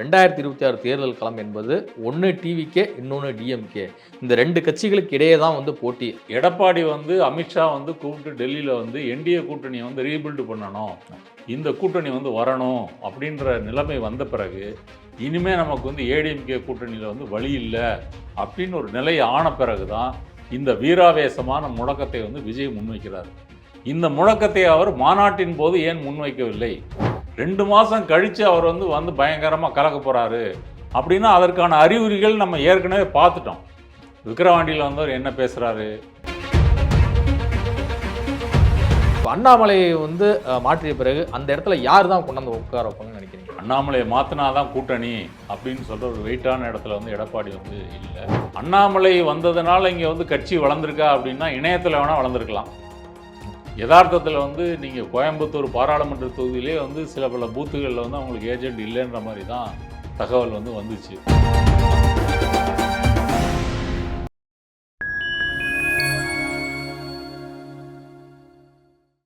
ரெண்டாயிரத்தி இருபத்தி ஆறு தேர்தல் களம் என்பது ஒன்று டிவிகே இன்னொன்று டிஎம்கே இந்த ரெண்டு கட்சிகளுக்கு இடையே தான் வந்து போட்டி. எடப்பாடி வந்து அமித்ஷா வந்து கூப்பிட்டு டெல்லியில் வந்து என்டிஏ கூட்டணியை வந்து ரீபில்டு பண்ணணும். இந்த கூட்டணி வந்து வரணும் அப்படின்ற நிலைமை வந்த பிறகு இனிமேல் நமக்கு வந்து ஏடிஎம்கே கூட்டணியில் வந்து வழி இல்லை அப்படின்னு ஒரு நிலை ஆன பிறகு தான் இந்த வீராவேசமான முழக்கத்தை வந்து விஜய் முன்வைக்கிறார். இந்த முழக்கத்தை அவர் மாநாட்டின் போது ஏன் முன்வைக்கவில்லை? ரெண்டு மாதம் கழித்து அவர் வந்து வந்து பயங்கரமாக கலக்க போகிறாரு அப்படின்னா அதற்கான அறிகுறிகள் நம்ம ஏற்கனவே பார்த்துட்டோம். விக்கிரவாண்டியில் வந்து அவர் என்ன பேசுகிறாரு இப்ப அண்ணாமலை வந்து மாற்றிய பிறகு அந்த இடத்துல யார் தான் கொண்டாந்து உட்கார வைப்பாங்கன்னு நினைக்கிறீங்க? அண்ணாமலையை மாற்றினாதான் கூட்டணி அப்படின்னு சொல்கிற ஒரு வெயிட்டான இடத்துல வந்து எடப்பாடி வந்து இல்லை. அண்ணாமலை வந்ததுனால இங்கே வந்து கட்சி வளர்ந்துருக்கா அப்படின்னா இணையத்தில் வேணால் வளர்ந்துருக்கலாம். யதார்த்தத்தில் வந்து நீங்கள் கோயம்புத்தூர் பாராளுமன்ற தொகுதியிலே வந்து சில பல பூத்துகளில் வந்து அவங்களுக்கு ஏஜென்ட் இல்லைன்ற மாதிரி தான் தகவல் வந்து வந்துச்சு.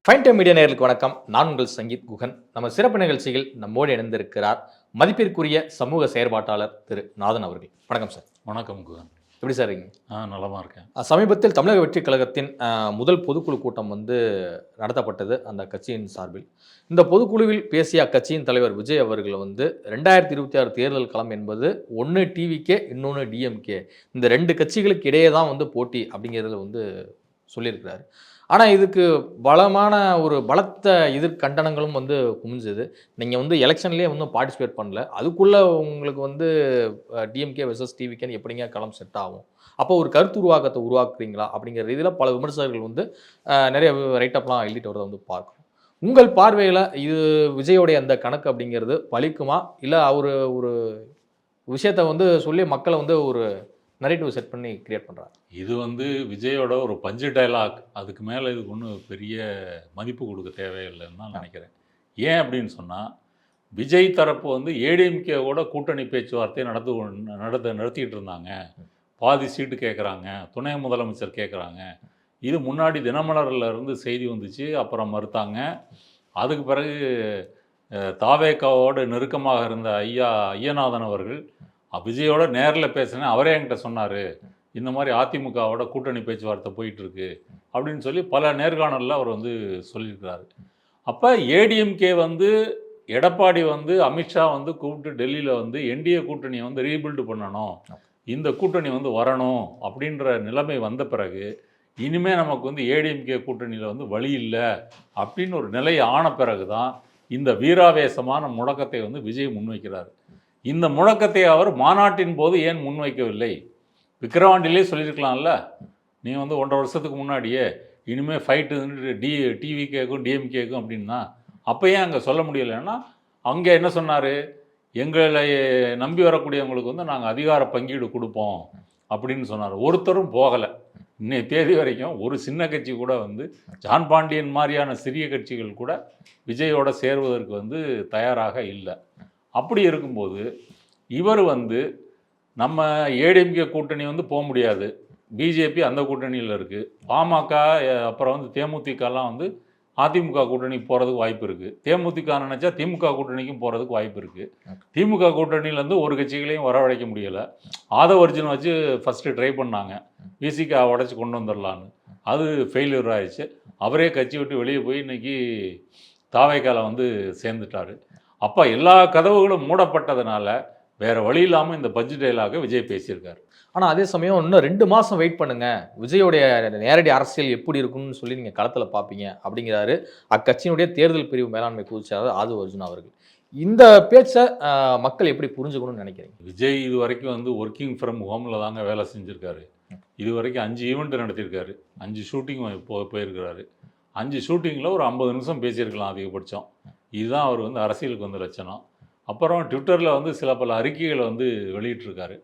ஃபைன் டைம் மீடியா நேயர்களுக்கு வணக்கம். நான் உங்கள் சங்கீத் குகன். நம்ம சிறப்பு நிகழ்ச்சியில் நம்மோடு இணைந்திருக்கிறார் மதிப்பிற்குரிய சமூக செயற்பாட்டாளர் திரு நாதன் அவர்கள். வணக்கம் சார். வணக்கம் குகன். எப்படி சார் இருக்கீங்க? ஆ நலமாக இருக்கேன். சமீபத்தில் தமிழக வெற்றி கழகத்தின் முதல் பொதுக்குழு கூட்டம் வந்து நடத்தப்பட்டது அந்த கட்சியின் சார்பில். இந்த பொதுக்குழுவில் பேசிய அக்கட்சியின் தலைவர் விஜய் அவர்கள் வந்து ரெண்டாயிரத்தி இருபத்தி ஆறு தேர்தல் களம் என்பது ஒன்று டிவிகே இன்னொன்று டிஎம்கே. இந்த ரெண்டு கட்சிகளுக்கு இடையே தான் வந்து போட்டி அப்படிங்கிறதுல வந்து சொல்லியிருக்கிறாரு. ஆனால் இதுக்கு பலமான ஒரு பலத்த எதிர் கண்டனங்களும் வந்து குமிஞ்சுது. நீங்கள் வந்து எலெக்ஷன்லேயே வந்து பார்ட்டிசிபேட் பண்ணல. அதுக்குள்ளே உங்களுக்கு வந்து டிஎம்கே வெர்சஸ் டிவிகேன்னு எப்படிங்க களம் செட் ஆகும்? அப்போ ஒரு கருத்து உருவாக்கத்தை உருவாக்குறீங்களா? அப்படிங்கிற ரீதியில் பல விமர்சகர்கள் வந்து நிறைய ரைட்டப்லாம் எழுதிட்டு வரதை வந்து பார்க்கும் உங்கள் பார்வையில் இது விஜயோடைய அந்த கணக்கு அப்படிங்கிறது பலிக்குமா இல்லை அவர் ஒரு விஷயத்தை வந்து சொல்லி மக்களை வந்து ஒரு நரேட்டிவ் செட் பண்ணி கிரியேட் பண்ணுறாரு இது வந்து விஜயோட ஒரு பஞ்சு டைலாக் அதுக்கு மேலே இதுக்கு ஒன்றும் பெரிய மதிப்பு கொடுக்க தேவையில்லைன்னு தான் நினைக்கிறேன். ஏன் அப்படின்னு சொன்னால் விஜய் தரப்பு வந்து ஏடிஎம்கேவோட கூட்டணி பேச்சுவார்த்தை நடத்து நடத்த நடத்திட்டு இருந்தாங்க. பாதி சீட்டு கேட்குறாங்க துணை முதலமைச்சர் கேட்குறாங்க இது முன்னாடி தினமலர்ல இருந்து செய்தி வந்துச்சு அப்புறம் மறுத்தாங்க. அதுக்கு பிறகு தாவேக்காவோடு நெருக்கமாக இருந்த ஐயா ஐயநாதன் அவர்கள் விஜயோட நேரில் பேசினேன். அவரே என்கிட்ட சொன்னார் இந்த மாதிரி அதிமுகவோட கூட்டணி பேச்சுவார்த்தை போயிட்டு இருக்கு அப்படின்னு சொல்லி பல நேர்காணலில் அவர் வந்து சொல்லியிருக்கிறாரு. அப்போ ஏடிஎம்கே வந்து எடப்பாடி வந்து அமித்ஷா வந்து கூப்பிட்டு டெல்லியில் வந்து என்டிஏ கூட்டணியை வந்து ரீபில்டு பண்ணணும். இந்த கூட்டணி வந்து வரணும் அப்படின்ற நிலைமை வந்த பிறகு இனிமேல் நமக்கு வந்து ஏடிஎம்கே கூட்டணியில் வந்து வழி இல்லை அப்படின்னு ஒரு நிலை ஆன பிறகு தான் இந்த வீராவேசமான முடக்கத்தை வந்து விஜய் முன்வைக்கிறார். இந்த முழக்கத்தை அவர் மாநாட்டின் போது ஏன் முன்வைக்கவில்லை? விக்கிரவாண்டிலே சொல்லியிருக்கலாம்ல. நீ வந்து ஒன்றரை வருஷத்துக்கு முன்னாடியே இனிமேல் ஃபைட்டு டி டிவி கேக்கும் டிஎம்கேக்கும் அப்படின்னா அப்போ ஏன் அங்கே சொல்ல முடியலைன்னா அங்கே என்ன சொன்னார்? எங்களை நம்பி வரக்கூடியவங்களுக்கு வந்து நாங்கள் அதிகார பங்கீடு கொடுப்போம் அப்படின்னு சொன்னார். ஒருத்தரும் போகலை. இன்னைய தேதி வரைக்கும் ஒரு சின்ன கட்சி கூட வந்து ஜான் பாண்டியன் மாதிரியான சிறிய கட்சிகள் கூட விஜயோட சேர்வதற்கு வந்து தயாராக இல்லை. அப்படி இருக்கும்போது இவர் வந்து நம்ம ஏடிஎம்கே கூட்டணி வந்து போக முடியாது. பிஜேபி அந்த கூட்டணியில் இருக்குது பாமக அப்புறம் வந்து தேமுதிகலாம் வந்து அதிமுக கூட்டணி போகிறதுக்கு வாய்ப்பு இருக்குது தேமுதிக நினச்சா திமுக கூட்டணிக்கும் போகிறதுக்கு வாய்ப்பு இருக்குது திமுக கூட்டணியிலேருந்து ஒரு கட்சிகளையும் வரவழைக்க முடியலை. ஆதவர்ஜுன் வச்சு ஃபஸ்ட்டு ட்ரை பண்ணாங்க. விசிகா உடச்சி கொண்டு வந்துடலான்னு அது ஃபெயிலியர் ஆயிடுச்சு. அவரே கட்சி விட்டு வெளியே போய் இன்னைக்கு தாவைக்கால வந்து சேர்ந்துட்டாரு. அப்போ எல்லா கதவுகளும் மூடப்பட்டதுனால வேற வழி இல்லாமல் இந்த பட்ஜ் டைலாக விஜய் பேசியிருக்காரு. ஆனால் அதே சமயம் இன்னும் ரெண்டு மாதம் வெயிட் பண்ணுங்க. விஜயோடைய நேரடி அரசியல் எப்படி இருக்கும்னு சொல்லி நீங்கள் களத்தில் பார்ப்பீங்க அப்படிங்கிறாரு. அக்கட்சியினுடைய தேர்தல் பிரிவு மேலாண்மை பொதுச்செயலாளர் ஆது அர்ஜுன் அவர்கள். இந்த பேச்சை மக்கள் எப்படி புரிஞ்சுக்கணும்னு நினைக்கிறீங்க? விஜய் இது வரைக்கும் வந்து ஒர்க்கிங் ஃப்ரம் ஹோமில் தாங்க வேலை செஞ்சுருக்காரு. இது வரைக்கும் அஞ்சு ஈவெண்ட் நடத்தியிருக்காரு. அஞ்சு ஷூட்டிங் போ போயிருக்கிறாரு. அஞ்சு ஷூட்டிங்கில் ஒரு ஐம்பது நிமிஷம் பேசியிருக்கலாம் அதிகபட்சம். இதுதான் அவர் வந்து அரசியலுக்கு வந்த லட்சணம். அப்புறம் ட்விட்டரில் வந்து சில பல அறிக்கைகளை வந்து வெளியிட்டிருக்காரு.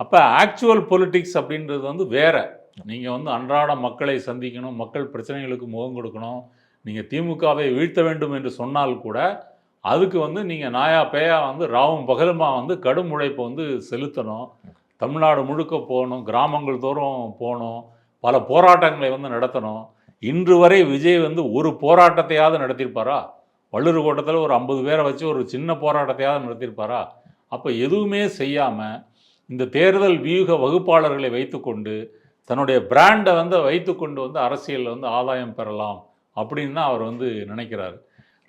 அப்போ ஆக்சுவல் பொலிட்டிக்ஸ் அப்படின்றது வந்து வேறு. நீங்கள் வந்து அன்றாட மக்களை சந்திக்கணும் மக்கள் பிரச்சனைகளுக்கு முகம் கொடுக்கணும் நீங்கள் திமுகவை வீழ்த்த வேண்டும் என்று சொன்னால் கூட அதுக்கு வந்து நீங்கள் நாயா பேயா வந்து ராவும் பகலுமா வந்து கடும் உழைப்பை வந்து செலுத்தணும். தமிழ்நாடு முழுக்க போகணும் கிராமங்கள் தோறும் போகணும் பல போராட்டங்களை வந்து நடத்தணும். இன்று வரை விஜய் வந்து ஒரு போராட்டத்தையாவது நடத்தியிருப்பாரா? வள்ளுவர் கோட்டத்தில் ஒரு ஐம்பது பேரை வச்சு ஒரு சின்ன போராட்டத்தையாவது நடத்தியிருப்பாரா? அப்போ எதுவுமே செய்யாமல் இந்த தேர்தல் வியூக வகுப்பாளர்களை வைத்துக்கொண்டு தன்னுடைய பிராண்டை வந்து வைத்துக்கொண்டு வந்து அரசியலில் வந்து ஆதாயம் பெறலாம் அப்படின்னு தான் அவர் வந்து நினைக்கிறாரு.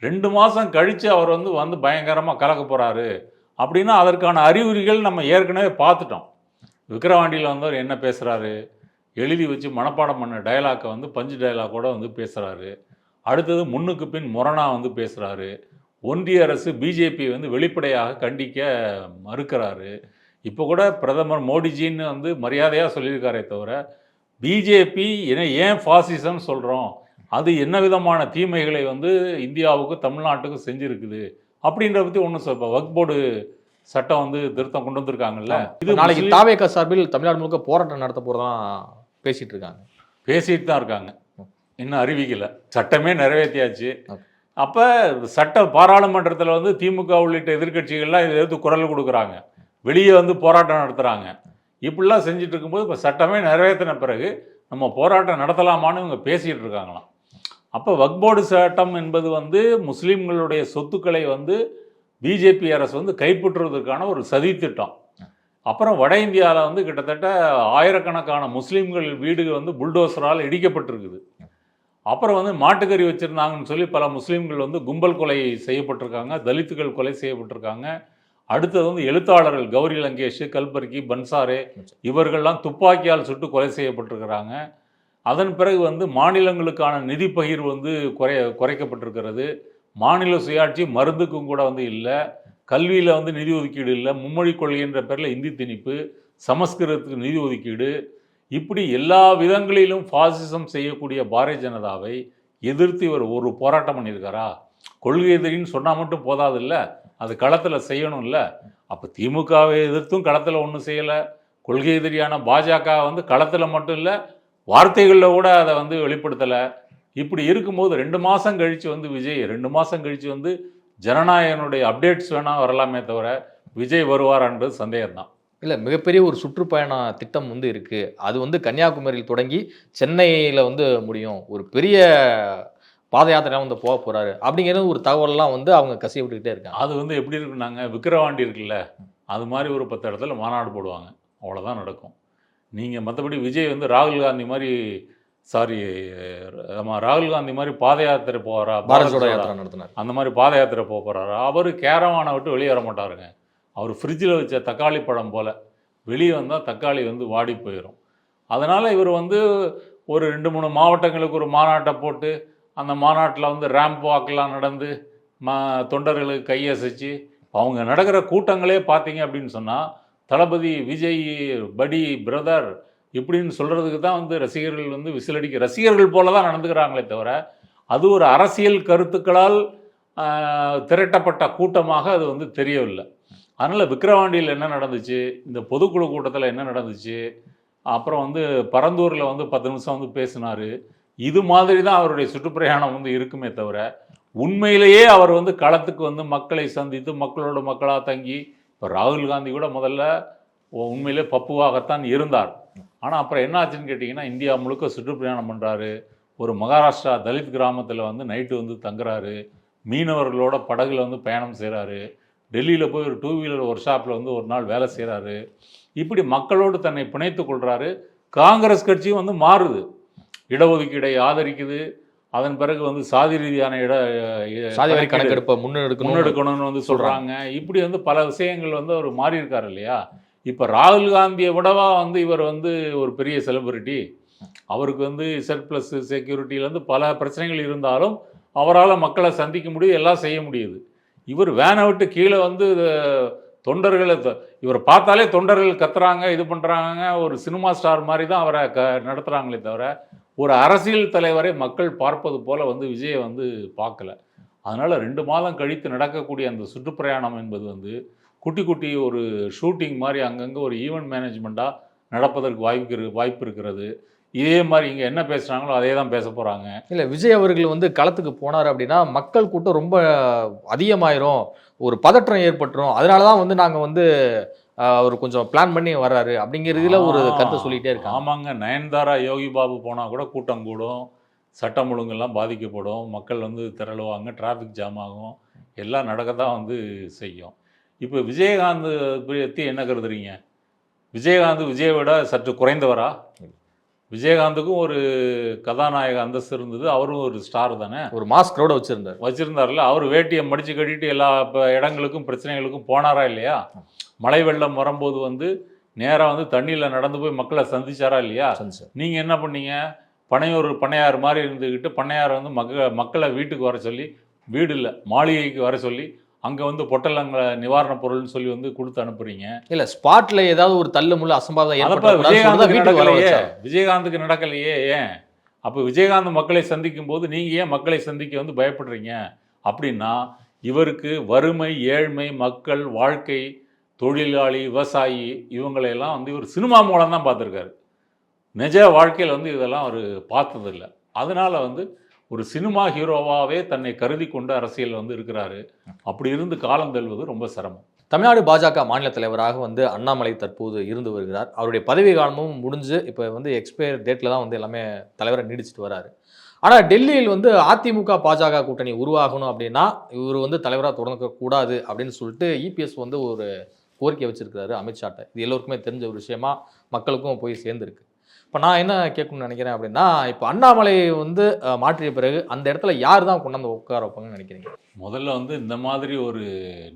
ரெண்டு மாதம் கழித்து அவர் வந்து வந்து பயங்கரமாக கலக்க போகிறாரு அப்படின்னா அதற்கான அறிகுறிகள் நம்ம ஏற்கனவே பார்த்துட்டோம். விக்கிரவாண்டியில் வந்து அவர் என்ன பேசுகிறாரு எழுதி வச்சு மனப்பாடம் பண்ண டயலாக்கை வந்து பஞ்சு டயலாக்கோட வந்து பேசுகிறாரு அடுத்தது முன்னுக்கு பின் முரணா வந்து பேசுகிறாரு ஒன்றிய அரசு பிஜேபி வந்து வெளிப்படையாக கண்டிக்க மறுக்கிறாரு. இப்போ கூட பிரதமர் மோடிஜின்னு வந்து மரியாதையாக சொல்லியிருக்காரே தவிர பிஜேபி என்ன ஏன் ஃபாசிசம் சொல்கிறோம் அது என்ன விதமான தீமைகளை வந்து இந்தியாவுக்கு தமிழ்நாட்டுக்கு செஞ்சுருக்குது. அப்படின்ற பற்றி ஒன்றும் சொல்ல வக் போர்டு சட்டம் வந்து திருத்தம் கொண்டு வந்திருக்காங்கல்ல? இது நாளைக்கு தாவேக்கா சார்பில் தமிழ்நாடு முழுக்க போராட்டம் நடத்த போறதா பேசிட்டு இருக்காங்க. பேசிட்டு தான் இருக்காங்க. இன்னும் அறிவிக்கல. சட்டமே நிறைவேற்றியாச்சு. அப்போ சட்ட பாராளுமன்றத்தில் வந்து திமுக உள்ளிட்ட எதிர்க்கட்சிகள்லாம் இதை எதிர்த்து குரல் கொடுக்குறாங்க. வெளியே வந்து போராட்டம் நடத்துகிறாங்க இப்படிலாம் செஞ்சுட்டு இருக்கும்போது இப்போ சட்டமே நிறைவேற்றின பிறகு நம்ம போராட்டம் நடத்தலாமான்னு இவங்க பேசிகிட்டு இருக்காங்களாம் அப்போ வக்போர்டு சட்டம் என்பது வந்து முஸ்லீம்களுடைய சொத்துக்களை வந்து பிஜேபி அரசு வந்து கைப்பற்றுவதற்கான ஒரு சதித்திட்டம் அப்புறம் வட இந்தியாவில் வந்து கிட்டத்தட்ட ஆயிரக்கணக்கான முஸ்லீம்கள் வீடுகள் வந்து புல்டோசரால் இடிக்கப்பட்டிருக்குது. அப்புறம் வந்து மாட்டுக்கறி வச்சுருந்தாங்கன்னு சொல்லி பல முஸ்லீம்கள் வந்து கும்பல் கொலை செய்யப்பட்டிருக்காங்க தலித்துகள் கொலை செய்யப்பட்டிருக்காங்க. அடுத்தது வந்து எழுத்தாளர்கள் கௌரி லங்கேஷ் கல்பர்கி பன்சாரே இவர்கள்லாம் துப்பாக்கியால் சுட்டு கொலை செய்யப்பட்டிருக்கிறாங்க. அதன் பிறகு வந்து மாநிலங்களுக்கான நிதி பகிர்வு வந்து குறை குறைக்கப்பட்டிருக்கிறது. மாநில சுயாட்சி மருந்துக்கும் கூட வந்து இல்லை. கல்வியில் வந்து நிதி ஒதுக்கீடு இல்லை. மும்மொழி கொள்கைன்ற பேரில் இந்தி திணிப்பு. சமஸ்கிருதத்துக்கு நிதி ஒதுக்கீடு. இப்படி எல்லா விதங்களிலும் ஃபாசிசம் செய்யக்கூடிய பாரதிய ஜனதாவை எதிர்த்து இவர் ஒரு போராட்டம் பண்ணியிருக்காரா? கொள்கை எதிரின்னு சொன்னால் மட்டும் போதாதுல்ல? அது களத்தில் செய்யணும் இல்லை அப்போ திமுகவை எதிர்த்தும் களத்தில் ஒன்றும் செய்யலை. கொள்கை எதிரியான பாஜக வந்து களத்தில் மட்டும் இல்லை வார்த்தைகளில் கூட அதை வந்து வெளிப்படுத்தலை. இப்படி இருக்கும்போது ரெண்டு மாதம் கழித்து வந்து விஜய் ரெண்டு மாதம் கழித்து வந்து ஜனநாயகனுடைய அப்டேட்ஸ் வேணால் வரலாமே தவிர விஜய் வருவாரான்றது சந்தேகம்தான். இல்ல மிகப்பெரிய ஒரு சுற்றுப்பயண திட்டம் வந்து இருக்கு. அது வந்து கன்னியாகுமரியில் தொடங்கி சென்னையில வந்து முடியும். ஒரு பெரிய பாத யாத்திரை வந்து போக போறாரு. அப்படிங்கிறது ஒரு தகவல்லாம் வந்து அவங்க கசிய விட்டுக்கிட்டே இருக்காங்க. அது வந்து எப்படி இருக்குன்னாங்க விக்கிரவாண்டி இருக்குல்ல அது மாதிரி ஒரு பத்து இடத்துல மாநாடு போடுவாங்க. அவ்வளோதான் நடக்கும். நீங்கள் மற்றபடி விஜய் வந்து ராகுல் காந்தி மாதிரி சாரி ஆமாம் ராகுல் காந்தி மாதிரி பாத யாத்திரை போகிறா பாரத் ஜோடோ யாத்திரை நடத்தினார். அந்த மாதிரி பாத யாத்திரை போக போகிறாரு அவர் கேரவானை விட்டு வெளியே வர மாட்டாருங்க. அவர் ஃப்ரிட்ஜில் வச்ச தக்காளி பழம் போல். வெளியே வந்தால் தக்காளி வந்து வாடி போயிடும் அதனால் இவர் வந்து ஒரு ரெண்டு மூணு மாவட்டங்களுக்கு ஒரு மாநாட்டை போட்டு அந்த மாநாட்டில் வந்து ரேம்ப் வாக்கெலாம் நடந்து மா தொண்டர்களுக்கு கையசைச்சு அவங்க நடக்கிற கூட்டங்களே பார்த்தீங்க அப்படின்னு சொன்னால் தளபதி விஜய் படி பிரதர் இப்படின்னு சொல்கிறதுக்கு தான் வந்து ரசிகர்கள் வந்து விசிலடிக்க ரசிகர்கள் போல தான் நடந்துக்கிறாங்களே தவிர அது ஒரு அரசியல் கருத்துக்களால் திரட்டப்பட்ட கூட்டமாக அது வந்து தெரியவில்லை. அதனால் விக்கிரவாண்டியில் என்ன நடந்துச்சு? இந்த பொதுக்குழு கூட்டத்தில் என்ன நடந்துச்சு? அப்புறம் வந்து பரந்தூரில் வந்து பத்து நிமிஷம் வந்து பேசினார். இது மாதிரி தான் அவருடைய சுற்றுப்பிரயாணம் வந்து இருக்குமே தவிர உண்மையிலேயே அவர் வந்து களத்துக்கு வந்து மக்களை சந்தித்து மக்களோட மக்களாக தங்கி இப்போ ராகுல் காந்தி கூட முதல்ல உண்மையிலே பப்புவாகத்தான் இருந்தார். ஆனால் அப்புறம் என்ன ஆச்சுன்னு கேட்டிங்கன்னா இந்தியா முழுக்க சுற்றுப்பிரயாணம் பண்ணுறாரு ஒரு மகாராஷ்டிரா தலித் கிராமத்தில் வந்து நைட்டு வந்து தங்குறாரு. மீனவர்களோட படகுல வந்து பயணம் செய்கிறாரு டெல்லியில் போய் ஒரு டூ வீலர் ஒர்க் ஷாப்பில் வந்து ஒரு நாள் வேலை செய்கிறாரு இப்படி மக்களோடு தன்னை பிணைத்துக் கொள்கிறாரு காங்கிரஸ் கட்சியும் வந்து மாறுது. இடஒதுக்கீடை ஆதரிக்குது. அதன் பிறகு வந்து சாதி ரீதியான இட சாதி கணக்கெடுப்பை முன்னெடுக்கணும் முன்னெடுக்கணும்னு வந்து சொல்றாங்க. இப்படி வந்து பல விஷயங்கள் வந்து அவர் மாறி இருக்காரு இல்லையா? இப்ப ராகுல் காந்தியை விடவா வந்து இவர் வந்து ஒரு பெரிய செலிபிரிட்டி அவருக்கு வந்து இசட் பிளஸ் செக்யூரிட்டியிலேருந்து பல பிரச்சனைகள் இருந்தாலும் அவரால் மக்களை சந்திக்க முடியுது எல்லாம் செய்ய முடியுது. இவர் வேனை விட்டு கீழே வந்து தொண்டர்களை இவர் இவரை பார்த்தாலே தொண்டர்கள் கத்துறாங்க இது பண்ணுறாங்க ஒரு சினிமா ஸ்டார் மாதிரி தான் அவரை க நடத்துகிறாங்களே தவிர ஒரு அரசியல் தலைவரை மக்கள் பார்ப்பது போல் வந்து விஜயை வந்து பார்க்கல. அதனால் ரெண்டு மாதம் கழித்து நடக்கக்கூடிய அந்த சுற்றுப்பிரயாணம் என்பது வந்து குட்டி குட்டி ஒரு ஷூட்டிங் மாதிரி அங்கங்கே ஒரு ஈவெண்ட் மேனேஜ்மெண்ட்டாக நடப்பதற்கு வாய்ப்பு வாய்ப்பு இருக்கிறது. இதே மாதிரி இங்கே என்ன பேசுகிறாங்களோ அதே தான் பேச போகிறாங்க இல்ல விஜய் அவர்கள் வந்து களத்துக்கு போனார் அப்படின்னா மக்கள் கூட்டம் ரொம்ப அதிகமாயிரும். ஒரு பதற்றம் ஏற்பட்டுரும். அதனால தான் வந்து நாங்க வந்து அவர் கொஞ்சம் பிளான் பண்ணி வர்றாரு அப்படிங்கிறதுல ஒரு கருத்தை சொல்லிட்டே இருக்காங்க. ஆமாங்க. நயன்தாரா யோகி பாபு போனால் கூட கூட்டம் கூடும். சட்டம் ஒழுங்கெல்லாம் பாதிக்கப்படும். மக்கள் வந்து திரளுவாங்க. டிராஃபிக் ஜாம் ஆகும். எல்லாம் நடக்க தான் வந்து செய்யும். இப்போ விஜயகாந்த் பற்றி என்ன கருதுறீங்க? விஜயகாந்த் விஜயை விட சற்று குறைந்தவரா? விஜயகாந்துக்கும் ஒரு கதாநாயக அந்தஸ்து இருந்தது. அவரும் ஒரு ஸ்டார் தானே? ஒரு மாஸ் க்ரௌட வச்சிருந்தார். வச்சிருந்தார்ல அவர் வேட்டியை மடிச்சு கட்டிட்டு எல்லா இடங்களுக்கும் பிரச்சனைகளுக்கும் போனாரா இல்லையா? மழை வெள்ளம் வரும்போது வந்து நேராக வந்து தண்ணியில் நடந்து போய் மக்களை சந்திச்சாரா இல்லையா. நீங்கள் என்ன பண்ணீங்க? பனையூர் பண்ணையார் மாதிரி இருந்துக்கிட்டு பண்ணையார் வந்து மக்க மக்களை வீட்டுக்கு வர சொல்லி வீடு இல்லை மாளிகைக்கு வர சொல்லி அங்கே வந்து பொட்டலங்களை நிவாரணப் பொருள்னு சொல்லி வந்து கொடுத்து அனுப்புறீங்க. இல்ல ஸ்பாட்ல ஏதாவது ஒரு தள்ளு முள்ளு அசம்பாவிதம் ஏற்பட்ட விஜயகாந்துக்கு நடக்கலையே. வச்சார் விஜயகாந்துக்கு நடக்கலையே ஏன்? அப்போ விஜயகாந்த் மக்களை சந்திக்கும் போது நீங்க ஏன் மக்களை சந்திக்க வந்து பயப்படுறீங்க? அப்படின்னா இவருக்கு வறுமை ஏழ்மை மக்கள் வாழ்க்கை தொழிலாளி விவசாயி இவங்களையெல்லாம் வந்து இவர் சினிமா மூலம் தான் பார்த்துருக்காரு. நிஜ வாழ்க்கையில் வந்து இதெல்லாம் அவர் பார்த்ததில்லை. அதனால வந்து ஒரு சினிமா ஹீரோவாகவே தன்னை கருதி கொண்டு அரசியல் வந்து இருக்கிறாரு. அப்படி இருந்து காலம் தள்ளுவது ரொம்ப சிரமம். தமிழ்நாடு பாஜக மாநில தலைவராக வந்து அண்ணாமலை தற்போது இருந்து வருகிறார். அவருடைய பதவி காலமும் முடிஞ்சு இப்போ வந்து எக்ஸ்பயர் டேட்டில் தான் வந்து எல்லாமே தலைவரை நீடிச்சிட்டு வராரு. ஆனால் டெல்லியில் வந்து அதிமுக பாஜக கூட்டணி உருவாகணும் அப்படின்னா இவர் வந்து தலைவராக தொடங்கக்கூடாது அப்படின்னு சொல்லிட்டு இபிஎஸ் வந்து ஒரு கோரிக்கை வச்சிருக்கிறாரு அமித்ஷாட்ட. இது எல்லோருக்குமே தெரிஞ்ச ஒரு விஷயமா மக்களுக்கும் போய் சேர்ந்துருக்கு. இப்போ நான் என்ன கேட்கணும்னு நினைக்கிறேன் அப்படின்னா இப்போ அண்ணாமலை வந்து மாற்றிய பிறகு அந்த இடத்துல யார் தான் கொண்டாந்து உட்கார வைப்பாங்கன்னு நினைக்கிறீங்க? முதல்ல வந்து இந்த மாதிரி ஒரு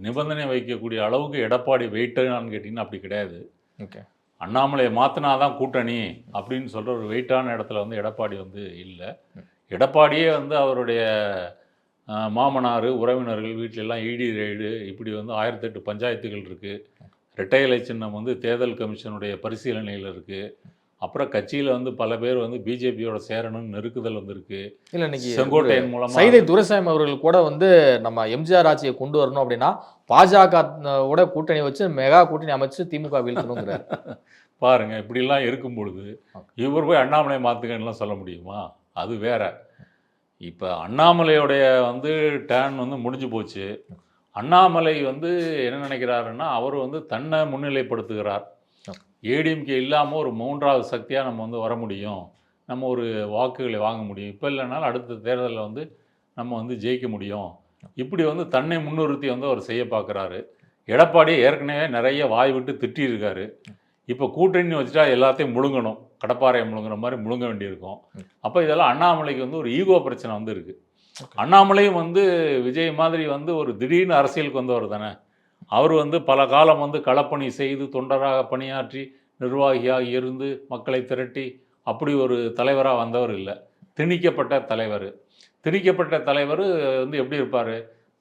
நிபந்தனை வைக்கக்கூடிய அளவுக்கு எடப்பாடி வெயிட்டான்னு கேட்டிங்கன்னா அப்படி கிடையாது. ஓகே. அண்ணாமலையை மாற்றினாதான் கூட்டணி அப்படின்னு சொல்கிற ஒரு வெயிட்டான இடத்துல வந்து எடப்பாடி வந்து இல்லை. எடப்பாடியே வந்து அவருடைய மாமனார் உறவினர்கள் வீட்டில எல்லாம் இடி ரெய்டு இப்படி வந்து ஆயிரத்தெட்டு பஞ்சாயத்துகள் இருக்குது இரட்டை இலை சின்னம் வந்து தேர்தல் கமிஷனுடைய பரிசீலனையில் இருக்குது அப்புறம் கட்சியில் வந்து பல பேர் வந்து பிஜேபியோட சேரணும்னு நெருக்குதல் வந்திருக்கு. இல்லை இன்னைக்கு செங்கோட்டையன் மூலமாக சைதை துரைசாமி அவர்கள் கூட வந்து நம்ம எம்ஜிஆர் ஆட்சியை கொண்டு வரணும் அப்படின்னா பாஜக ஓட கூட்டணி வச்சு மெகா கூட்டணி அமைச்சு திமுக வீழ்த்தணுங்கிறார் பாருங்க இப்படிலாம் இருக்கும் பொழுது இவர் போய் அண்ணாமலை மாத்துக்கன்னுலாம் சொல்ல முடியுமா? அது வேற. இப்போ அண்ணாமலையோடைய வந்து டேன் வந்து முடிஞ்சு போச்சு. அண்ணாமலை வந்து என்ன நினைக்கிறாருன்னா அவர் வந்து தன்னை முன்னிலைப்படுத்துகிறார். ஏடிஎம்கே இல்லாமல் ஒரு மூன்றாவது சக்தியாக நம்ம வந்து வர முடியும். நம்ம ஒரு வாக்குகளை வாங்க முடியும். இப்போ இல்லைனாலும் அடுத்த தேர்தலில் வந்து நம்ம வந்து ஜெயிக்க முடியும். இப்படி வந்து தன்னை முன்னிறுத்தி வந்து அவர் செய்ய பார்க்குறாரு எடப்பாடி ஏற்கனவே நிறைய வாய் விட்டு திட்டியிருக்காரு. இப்போ கூட்டணி வச்சுட்டா எல்லாத்தையும் முழுங்கணும். கடப்பாறையை முழுங்குற மாதிரி முழுங்க வேண்டியிருக்கும். அப்போ இதெல்லாம் அண்ணாமலைக்கு வந்து ஒரு ஈகோ பிரச்சனை வந்து இருக்கு. அண்ணாமலையும் வந்து விஜய் மாதிரி வந்து ஒரு திடீர்னு அரசியலுக்கு வந்தவர் தானே. அவர் வந்து பல காலம் வந்து களப்பணி செய்து தொண்டராக பணியாற்றி நிர்வாகியாக இருந்து மக்களை திரட்டி அப்படி ஒரு தலைவராக வந்தவர் இல்லை. திணிக்கப்பட்ட தலைவர். திணிக்கப்பட்ட தலைவர் வந்து எப்படி இருப்பார்?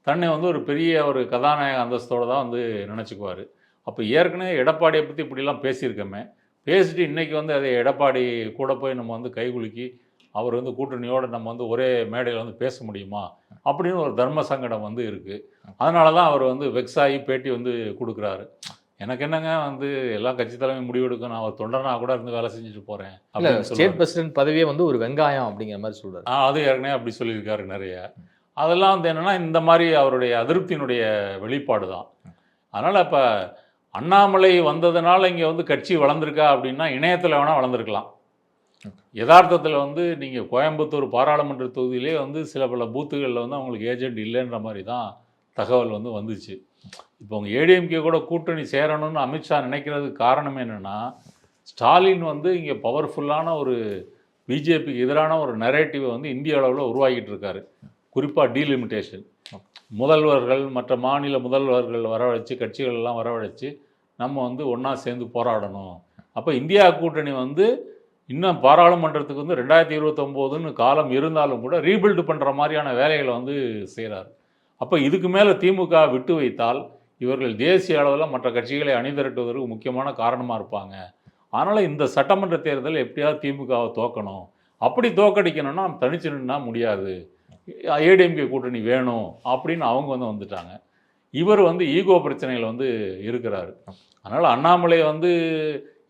தன்னை வந்து ஒரு பெரிய ஒரு கதாநாயக அந்தஸ்தோடு தான் வந்து நினச்சிக்குவார். அப்போ ஏற்கனவே எடப்பாடியை பற்றி இப்படிலாம் பேசியிருக்கோமே. பேசிட்டு இன்றைக்கி வந்து அதை எடப்பாடி கூட போய் நம்ம வந்து கைகுலுக்கி அவர் வந்து கூட்டணியோடு நம்ம வந்து ஒரே மேடையில் வந்து பேச முடியுமா? அப்படின்னு ஒரு தர்ம சங்கடம் வந்து இருக்குது அதனால தான் அவர் வந்து வெக்ஸாகி பேட்டி வந்து கொடுக்குறாரு. எனக்கு என்னங்க வந்து எல்லா கட்சி தலைமை முடிவெடுக்கும் நான் ஒரு தொண்டனா கூட இருந்து வேலை செஞ்சுட்டு அப்படின்னு ஸ்டேட். பிரசிடென்ட் பதவியே வந்து ஒரு வெங்காயம் அப்படிங்கிற மாதிரி சொல்றாரு. அது ஏற்கனவே அப்படி சொல்லியிருக்காரு நிறைய. அதெல்லாம் வந்து என்னன்னா இந்த மாதிரி அவருடைய அதிருப்தியினுடைய வெளிப்பாடு தான். அதனால் இப்போ அண்ணாமலை வந்ததுனால இங்கே வந்து கட்சி வளர்ந்துருக்கா அப்படின்னா இணையத்தில் வேணால் வளர்ந்துருக்கலாம். யதார்த்தத்தில் வந்து நீங்கள் கோயம்புத்தூர் பாராளுமன்ற தொகுதியிலே வந்து சில பல பூத்துகளில் வந்து அவங்களுக்கு ஏஜென்ட் இல்லைன்ற மாதிரி தான் தகவல் வந்து வந்துச்சு. இப்போ அவங்க ஏடிஎம்கே கூட கூட்டணி சேரணும்னு அமித்ஷா நினைக்கிறதுக்கு காரணம் என்னென்னா ஸ்டாலின் வந்து இங்கே பவர்ஃபுல்லான ஒரு பிஜேபிக்கு எதிரான ஒரு நரேட்டிவை வந்து இந்திய அளவில் உருவாக்கிட்டு இருக்காரு. குறிப்பாக டீலிமிட்டேஷன் முதல்வர்கள் மற்ற மாநில முதல்வர்கள் வரவழைச்சு கட்சிகள் எல்லாம் வரவழைச்சு நம்ம வந்து ஒன்றா சேர்ந்து போராடணும். அப்போ இந்தியா கூட்டணி வந்து இன்னும் பாராளுமன்றத்துக்கு வந்து ரெண்டாயிரத்தி இருபத்தொம்போதுன்னு காலம் இருந்தாலும் கூட ரீபில்டு பண்ணுற மாதிரியான வேலைகளை வந்து செய்கிறார் அப்போ இதுக்கு மேலே திமுக விட்டு வைத்தால் இவர்கள் தேசிய அளவில் மற்ற கட்சிகளை அணிதிரட்டுவதற்கு முக்கியமான காரணமாக இருப்பாங்க. அதனால் இந்த சட்டமன்ற தேர்தல் எப்படியாவது திமுகவை தோக்கணும். அப்படி தோக்கடிக்கணும்னா தனிச்சு நின்னா முடியாது. ஏடிஎம்கே கூட்டணி வேணும் அப்படின்னு அவங்க வந்து வந்துட்டாங்க. இவர் வந்து ஈகோ பிரச்சனைகள் வந்து இருக்கிறாரு. அதனால் அண்ணாமலை வந்து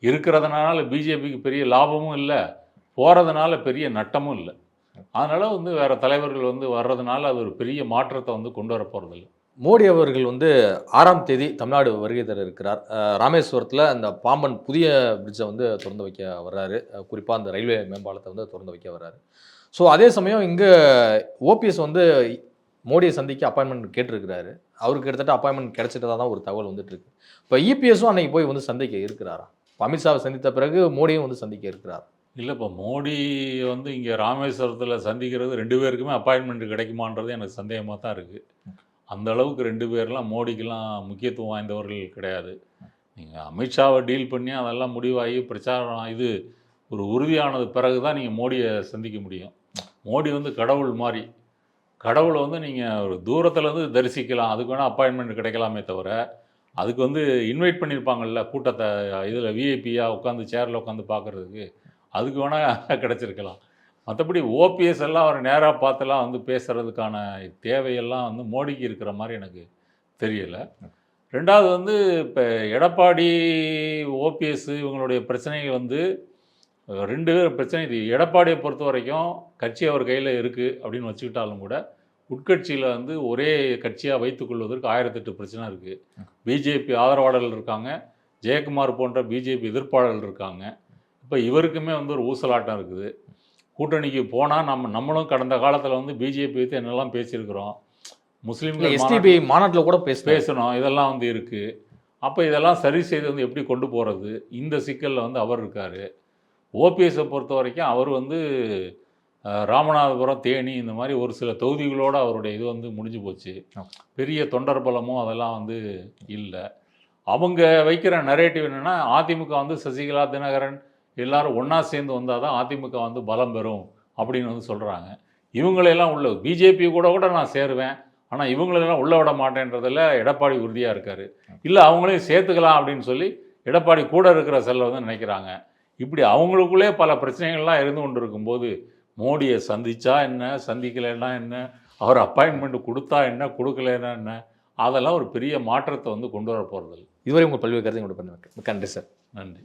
இருக்கிறதுனால பிஜேபிக்கு பெரிய லாபமும் இல்லை போகிறதுனால பெரிய நட்டமும் இல்லை. அதனால் வந்து வேறு தலைவர்கள் வந்து வர்றதுனால அது ஒரு பெரிய மாற்றத்தை வந்து கொண்டு வர போகிறதில்ல மோடி அவர்கள் வந்து ஆறாம் தேதி தமிழ்நாடு வருகை தர இருக்கிறார். ராமேஸ்வரத்தில் அந்த பாம்பன் புதிய பிரிட்ஜை வந்து திறந்து வைக்க வர்றாரு. குறிப்பாக அந்த ரயில்வே மேம்பாலத்தை வந்து திறந்து வைக்க வர்றாரு. ஸோ அதே சமயம் இங்கே ஓபிஎஸ் வந்து மோடியை சந்திக்க அப்பாயின்மெண்ட் கேட்டிருக்கிறாரு. அவருக்கு கிட்டத்தட்ட அப்பாயின்மெண்ட் கிடைச்சிட்டதா தான் ஒரு தகவல் வந்துட்டு இருக்கு. இப்போ இபிஎஸும் அன்னைக்கு போய் வந்து சந்திக்க இருக்கிறாரா அமித்ஷாவை சந்தித்த பிறகு மோடியும் வந்து சந்திக்க இருக்கிறார். இல்லை இப்போ மோடி வந்து இங்கே ராமேஸ்வரத்தில் சந்திக்கிறது ரெண்டு பேருக்குமே அப்பாயின்மெண்ட் கிடைக்குமான்றது எனக்கு சந்தேகமாக தான் இருக்குது அந்த அளவுக்கு ரெண்டு பேர்லாம் மோடிக்கெலாம் முக்கியத்துவம் வாய்ந்தவர்கள் கிடையாது. நீங்கள் அமித்ஷாவை டீல் பண்ணி அதெல்லாம் முடிவாகி பிரச்சாரம் இது ஒரு உறுதியானது பிறகு தான் நீங்கள் மோடியை சந்திக்க முடியும். மோடி வந்து கடவுள் மாதிரி கடவுளை வந்து நீங்கள் ஒரு தூரத்துலேருந்து தரிசிக்கலாம் அதுக்கு வேணால் அப்பாயின்மெண்ட் கிடைக்கலாமே தவிர அதுக்கு வந்து இன்வைட் பண்ணியிருப்பாங்கல்ல கூட்டத்தை இதில் விஐபியாக உட்காந்து சேரில் உட்காந்து பார்க்குறதுக்கு. அதுக்கு வேணால் கிடச்சிருக்கலாம். மற்றபடி ஓபிஎஸ் எல்லாம் அவர் நேராக பார்த்துலாம் வந்து பேசுகிறதுக்கான தேவையெல்லாம் வந்து மோடிக்கு இருக்கிற மாதிரி எனக்கு தெரியல. ரெண்டாவது வந்து இப்போ எடப்பாடி ஓபிஎஸ் இவங்களுடைய பிரச்சனைகள் வந்து ரெண்டு பேர் பிரச்சனை இது. எடப்பாடியை பொறுத்த வரைக்கும் கட்சி அவர் கையில் இருக்குது அப்படின்னு வச்சுக்கிட்டாலும் கூட உட்கட்சியில் வந்து ஒரே கட்சியாக வைத்துக்கொள்வதற்கு ஆயிரத்தெட்டு பிரச்சனை இருக்குது பிஜேபி ஆதரவாளர்கள் இருக்காங்க. ஜெயக்குமார் போன்ற பிஜேபி எதிர்ப்பாளர்கள் இருக்காங்க. இப்போ இவருக்குமே வந்து ஒரு ஊசலாட்டம் இருக்குது. கூட்டணிக்கு போனால் நம்ம நம்மளும் கடந்த காலத்தில் வந்து பிஜேபி வைத்து என்னெல்லாம் பேசியிருக்கிறோம். முஸ்லீம்கள் மாநாட்டு- எஸ்டிபி மாநாட்டில் கூட பேச பேசணும் இதெல்லாம் வந்து இருக்குது அப்போ இதெல்லாம் சரி செய்து வந்து எப்படி கொண்டு போகிறது இந்த சிக்கலில் வந்து அவர் இருக்கார். ஓபிஎஸை பொறுத்த வரைக்கும் அவர் வந்து ராமநாதபுரம் தேனி இந்த மாதிரி ஒரு சில தொகுதிகளோடு அவருடைய இது வந்து முடிஞ்சு போச்சு. பெரிய தொண்டர் பலமும் அதெல்லாம் வந்து இல்லை. அவங்க வைக்கிற நரேட்டிவ் என்னென்னா அதிமுக வந்து சசிகலா தினகரன் எல்லாரும் ஒன்றா சேர்ந்து வந்தால் தான் அதிமுக வந்து பலம் பெறும் அப்படின்னு வந்து சொல்கிறாங்க இவங்களெல்லாம் உள்ள பிஜேபி கூட கூட நான் சேருவேன். ஆனால் இவங்களெல்லாம் உள்ள விட மாட்டேன்றதில் எடப்பாடி உறுதியாக இருக்கார். இல்லை அவங்களையும் சேர்த்துக்கலாம் அப்படின்னு சொல்லி எடப்பாடி கூட இருக்கிற செல்ல வந்து நினைக்கிறாங்க. இப்படி அவங்களுக்குள்ளே பல பிரச்சனைகள்லாம் இருந்து கொண்டு இருக்கும்போது மோடியை சந்திச்சா என்ன சந்திக்கலைன்னா என்ன அவர் அப்பாயின்மெண்ட் கொடுத்தா என்ன கொடுக்கலைன்னா என்ன அதெல்லாம் ஒரு பெரிய மாற்றத்தை வந்து கொண்டு வர போகிறது இதுவரை உங்கள் பல்வேறு கருத்தை கொண்டு பண்ண நன்றி சார். நன்றி.